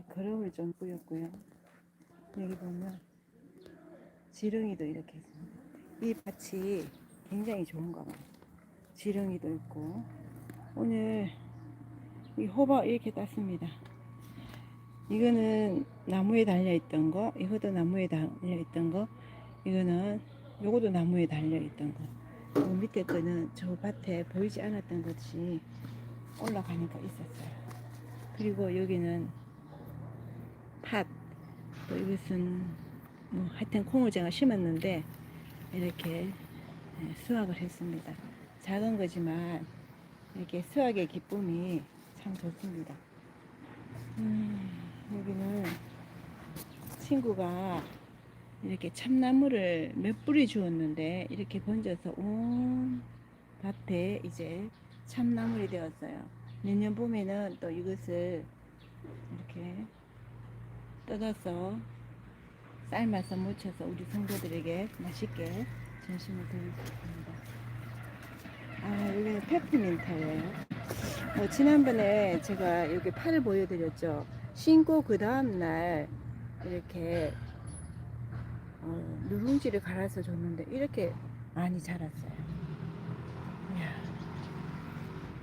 여기 거름을 좀 뿌렸고요. 여기 보면 지렁이도 이렇게 있습니다. 이 밭이 굉장히 좋은가 봐요. 지렁이도 있고 오늘 이 호박 이렇게 땄습니다. 이거는 나무에 달려 있던 거, 이것도 나무에 달려 있던 거, 이거는 요것도 나무에 달려 있던 거. 그 밑에 거는 저 밭에 보이지 않았던 것이 올라가니까 있었어요. 그리고 여기는 팥, 또 이것은 뭐 하여튼 콩을 제가 심었는데 이렇게 예, 수확을 했습니다. 작은 거지만 이렇게 수확의 기쁨이 참 좋습니다. 음, 여기는 친구가 이렇게 참나무를 몇 뿌리 주었는데 이렇게 번져서 온 밭에 이제 참나물이 되었어요. 내년 봄에는 또 이것을 이렇게 뜯어서 삶아서 무쳐서 우리 성도들에게 맛있게 수 있습니다. 아, 여기는 페프민트예요. 뭐 지난번에 제가 여기 파를 보여드렸죠. 신고 그 다음날 이렇게 어, 누룽지를 갈아서 줬는데 이렇게 많이 자랐어요. 이야,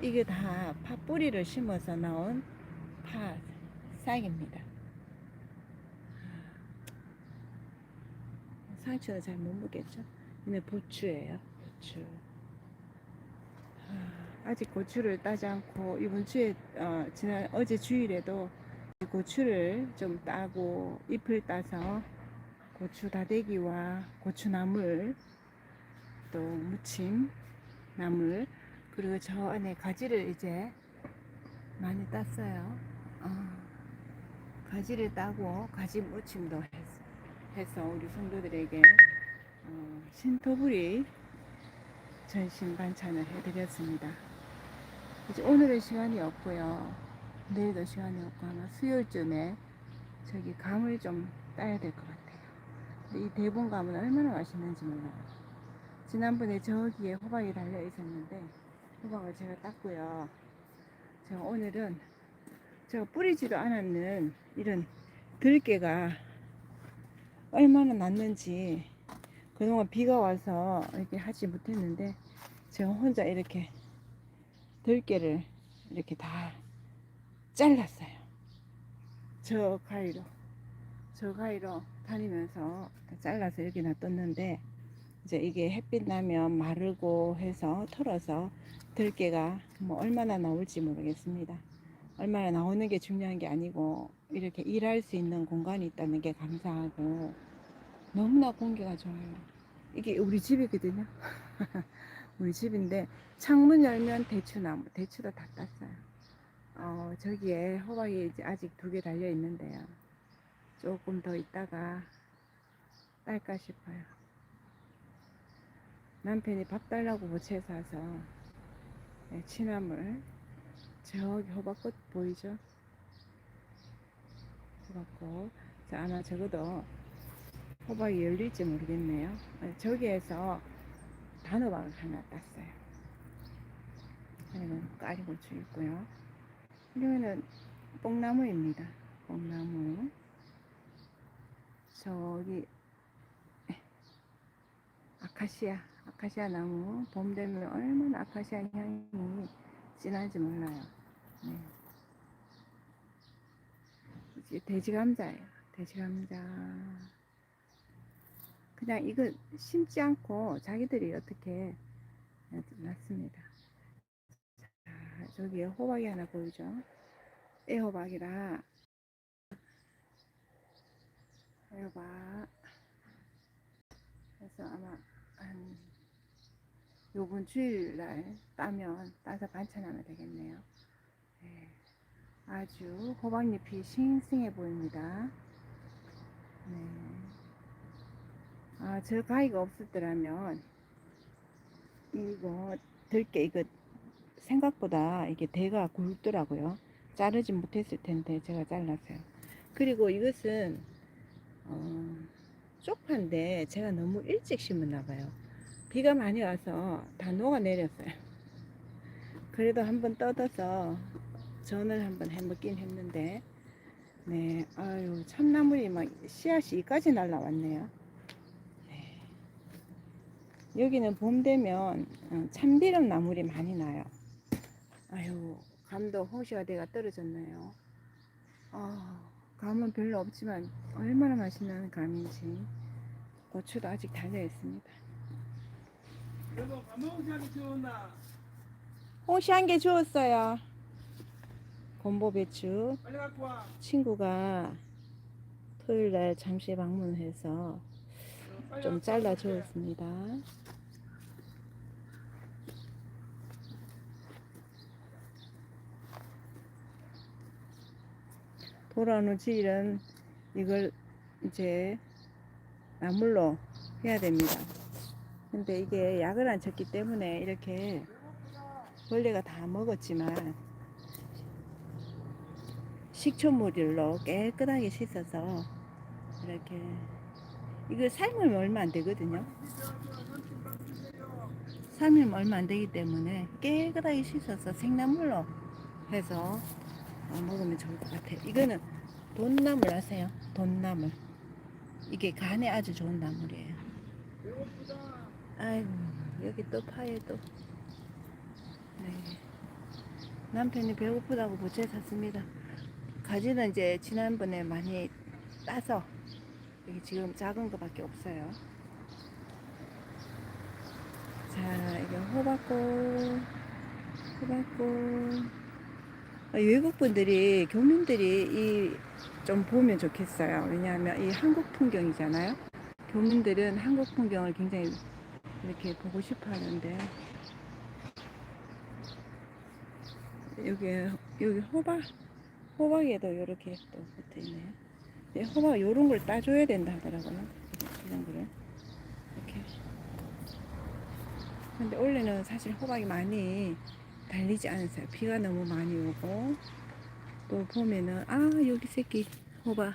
이게 다 팥뿌리를 심어서 나온 파 싹입니다. 상추는 잘 못 먹겠죠? 이는 부추예요. 부추. 아, 아직 고추를 따지 않고 이번 주에 어, 지난 어제 주일에도 고추를 좀 따고 잎을 따서 고추 다대기와 고추나물 또 무침 나물 그리고 저 안에 가지를 이제 많이 땄어요. 어, 가지를 따고 가지 무침도 했, 해서 우리 성도들에게 어, 신토부리 전신 반찬을 해드렸습니다. 이제 오늘은 시간이 없고요. 내일도 시간이 없고 아마 수요일쯤에 저기 감을 좀 따야 될 것 같아요. 근데 이 대봉감은 얼마나 맛있는지 몰라요. 지난번에 저기에 호박이 달려 있었는데 호박을 제가 땄고요. 제가 오늘은 제가 뿌리지도 않았는 이런 들깨가 얼마나 났는지 그동안 비가 와서 이렇게 하지 못했는데 제가 혼자 이렇게 들깨를 이렇게 다 잘랐어요. 저 가위로 저 가위로 다니면서 잘라서 여기 놔뒀는데 이제 이게 햇빛 나면 마르고 해서 털어서 들깨가 뭐 얼마나 나올지 모르겠습니다. 얼마나 나오는 게 중요한 게 아니고 이렇게 일할 수 있는 공간이 있다는 게 감사하고 너무나 공기가 좋아요. 이게 우리 집이거든요. 우리 집인데 창문 열면 대추나무, 대추도 다 땄어요. 어, 저기에 호박이 아직 두 개 달려 있는데요. 조금 더 있다가 딸까 싶어요. 남편이 밥 달라고 모채 사서 네, 취나물 저기 호박꽃 보이죠? 호박꽃 자, 아마 적어도 호박이 열릴지 모르겠네요. 아, 저기에서 단호박을 하나 땄어요. 여기는 까리고추 있고요. 여기는 뽕나무입니다. 뽕나무. 저기 아카시아, 아카시아 나무 봄 되면 얼마나 아카시아 향이 진한지 몰라요. 네. 이제 돼지 감자예요. 돼지 감자. 그냥 이거 심지 않고 자기들이 어떻게 났습니다. 자, 저기에 호박이 하나 보이죠? 애호박이라 애호박 그래서 아마 한 요번 주일날 따면 따서 반찬하면 되겠네요. 네. 아주 호박잎이 싱싱해 보입니다. 네. 아, 저 가위가 없었더라면 이거 들게 이거 생각보다 이게 대가 굵더라고요. 자르지 못했을 텐데 제가 잘랐어요. 그리고 이것은 어, 쪽파인데 제가 너무 일찍 심었나 봐요. 비가 많이 와서 다 녹아 내렸어요. 그래도 한번 뜯어서 전을 한번 해먹긴 했는데 네, 아유, 참나물이 막 씨앗이 이까지 날라왔네요. 네. 여기는 봄 되면 어, 참비름 나물이 많이 나요. 아유, 감도 호시가 대가 떨어졌네요. 아, 감은 별로 없지만 얼마나 맛있는 감인지 고추도 아직 달려 있습니다. 그래도 감옥시한테 지원나 홍시 한 개 주웠어요. 곰보 배추. 빨리 갖고 와. 친구가 토요일 날 잠시 방문해서 좀 잘라 와. 주었습니다. 돌아온 후 지일은 이걸 이제 나물로 해야 됩니다. 근데 이게 약을 안 쳤기 때문에 이렇게 벌레가 다 먹었지만 식초물로 깨끗하게 씻어서 이렇게 이거 삶으면 얼마 안 되거든요. 삶으면 얼마 안 되기 때문에 깨끗하게 씻어서 생나물로 해서 어, 먹으면 좋을 것 같아요. 이거는 돈나물 아세요? 돈나물. 이게 간에 아주 좋은 나물이에요. 아이고 여기 또 파에 또 네. 남편이 배고프다고 부채 샀습니다 가지는 이제 지난번에 많이 따서 여기 지금 작은 거밖에 없어요. 자 이게 호박꽃 호박꽃 아, 외국 분들이 교민들이 이 좀 보면 좋겠어요. 왜냐하면 이 한국 풍경이잖아요. 교민들은 한국 풍경을 굉장히 이렇게 보고 싶어 하는데. 여기 여기 호박 호박에도 이렇게 또 붙어 있네요. 네, 호박 요런 걸 따줘야 된다 하더라고요. 이런 거를 이렇게. 근데 원래는 사실 호박이 많이 달리지 않으세요. 비가 너무 많이 오고 또 보면은 아 여기 새끼 호박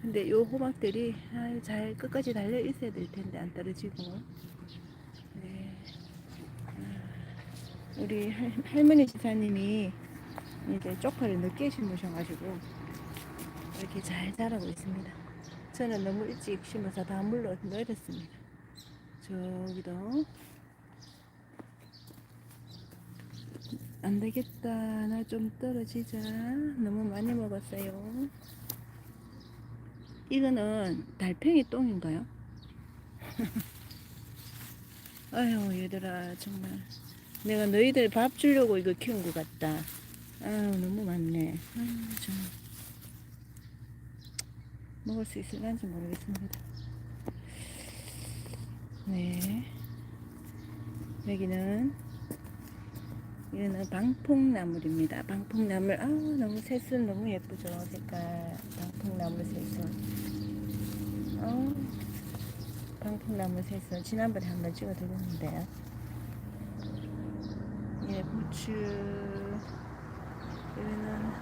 근데 요 호박들이 아유, 잘 끝까지 달려 있어야 될 텐데 안 떨어지고 네. 아, 우리 할, 할머니 지사님이 이제 쪽파를 늦게 심으셔가지고 이렇게 잘 자라고 있습니다. 저는 너무 일찍 심어서 다 물로 넣었습니다. 저기도 안 되겠다. 나 좀 떨어지자. 너무 많이 먹었어요. 이거는 달팽이 똥인가요? 아유 얘들아 정말 내가 너희들 밥 주려고 이거 키운 것 같다 아유 너무 많네. 아유 정말 먹을 수 있을란지 모르겠습니다. 네. 여기는 이거는 방풍나물입니다. 방풍나물. 아우 너무 새순 너무 예쁘죠 색깔. 방풍나물 새순. 어, 방풍나무 새순. 지난번에 한번 찍어드렸는데요. 예, 부추 여기는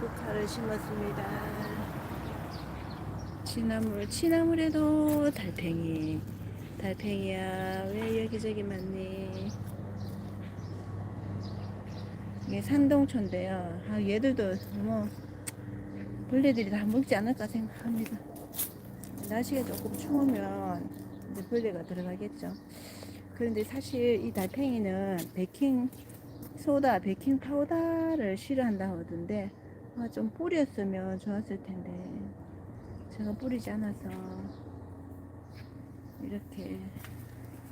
국화를 심었습니다. 치나물, 치나물에도 달팽이. 달팽이야, 왜 여기저기 많니? 이게 산동초인데요. 아, 얘들도 뭐, 벌레들이 다 먹지 않을까 생각합니다. 날씨가 조금 추우면 이제 벌레가 들어가겠죠. 그런데 사실 이 달팽이는 베킹 소다, 베킹 파우더를 싫어한다고 하던데 아, 좀 뿌렸으면 좋았을 텐데 제가 뿌리지 않아서 이렇게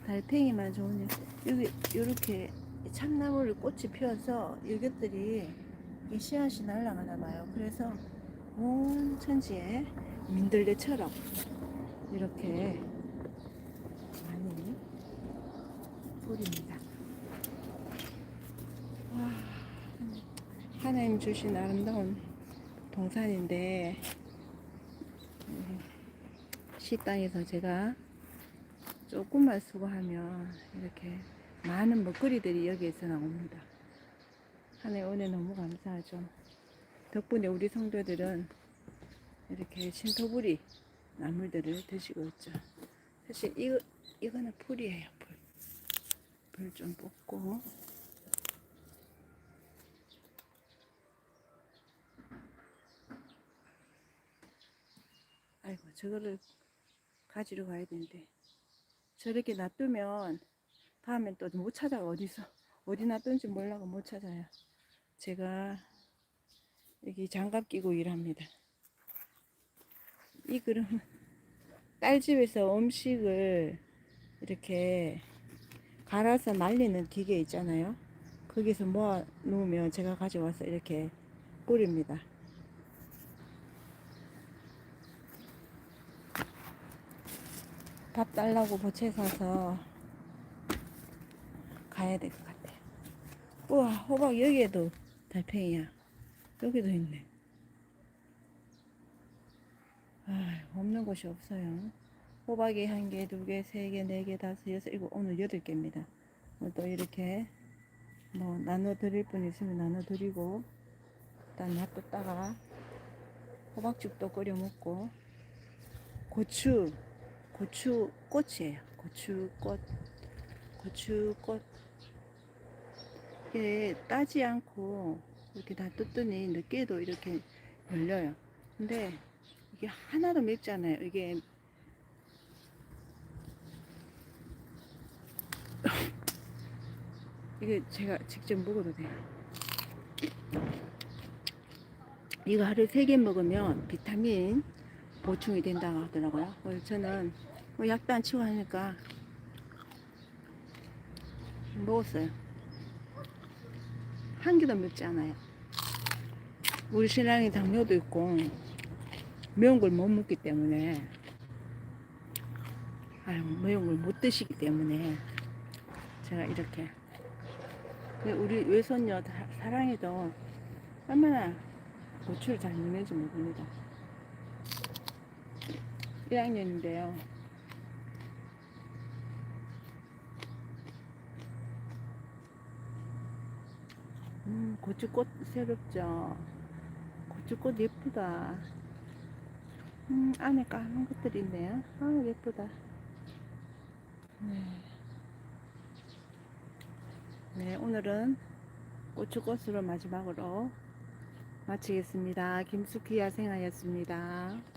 달팽이만 좋은 여기 이렇게 참나물 꽃이 피어서 이것들이 이 씨앗이 날아가나 봐요. 그래서 온 천지에 민들레처럼 이렇게 많이 뿌립니다. 와, 하나님 주신 아름다운 동산인데 음, 식당에서 제가 조금만 수고하면 이렇게 많은 먹거리들이 여기에서 나옵니다. 하나님 은혜 너무 감사하죠. 덕분에 우리 성도들은 이렇게 신토부리 나물들을 드시고 있죠. 사실 이거 이거는 풀이에요. 풀. 풀 좀 뽑고 아이고 저거를 가지러 가야 되는데 저렇게 놔두면 다음엔 또 못 찾아 어디서 어디 놔둔지 몰라고 못 찾아요. 제가 여기 장갑 끼고 일합니다. 이 그릇은 딸집에서 음식을 이렇게 갈아서 말리는 기계 있잖아요. 거기서 모아 놓으면 제가 가져와서 이렇게 뿌립니다. 밥 달라고 보채 사서 가야 될 것 같아요. 우와, 호박 여기에도 달팽이야. 여기도 있네. 아, 없는 곳이 없어요. 호박이 한 개, 두 개, 세 개, 네 개, 다섯, 여섯, 일곱, 오늘 여덟 개입니다. 또 이렇게 뭐 나눠 드릴 분 있으면 나눠 드리고 일단 놔뒀다가 호박죽도 끓여 먹고 고추 고추 꽃이에요. 고추 꽃 고추 꽃 이게 따지 않고 이렇게 다 뜯더니 늦게도 이렇게 열려요. 근데 이게 하나도 맵지 않아요. 이게 이게 제가 직접 먹어도 돼요. 이거 하루 세 개 먹으면 비타민 보충이 된다고 하더라고요. 그래서 저는 뭐 약도 안 치고 하니까 먹었어요. 한 개도 맵지 않아요. 우리 신랑이 당뇨도 있고 매운 걸 못 먹기 때문에 아유, 매운 걸 못 드시기 때문에 제가 이렇게 우리 외손녀 다- 사랑이도 얼마나 고추를 잘 먹는지 모릅니다. 1학년인데요. 음, 고추꽃 새롭죠? 고추꽃 예쁘다. 음, 안에 까만 것들이 있네요. 아, 예쁘다. 네. 네, 오늘은 고추꽃으로 마지막으로 마치겠습니다. 김숙희 야생아였습니다.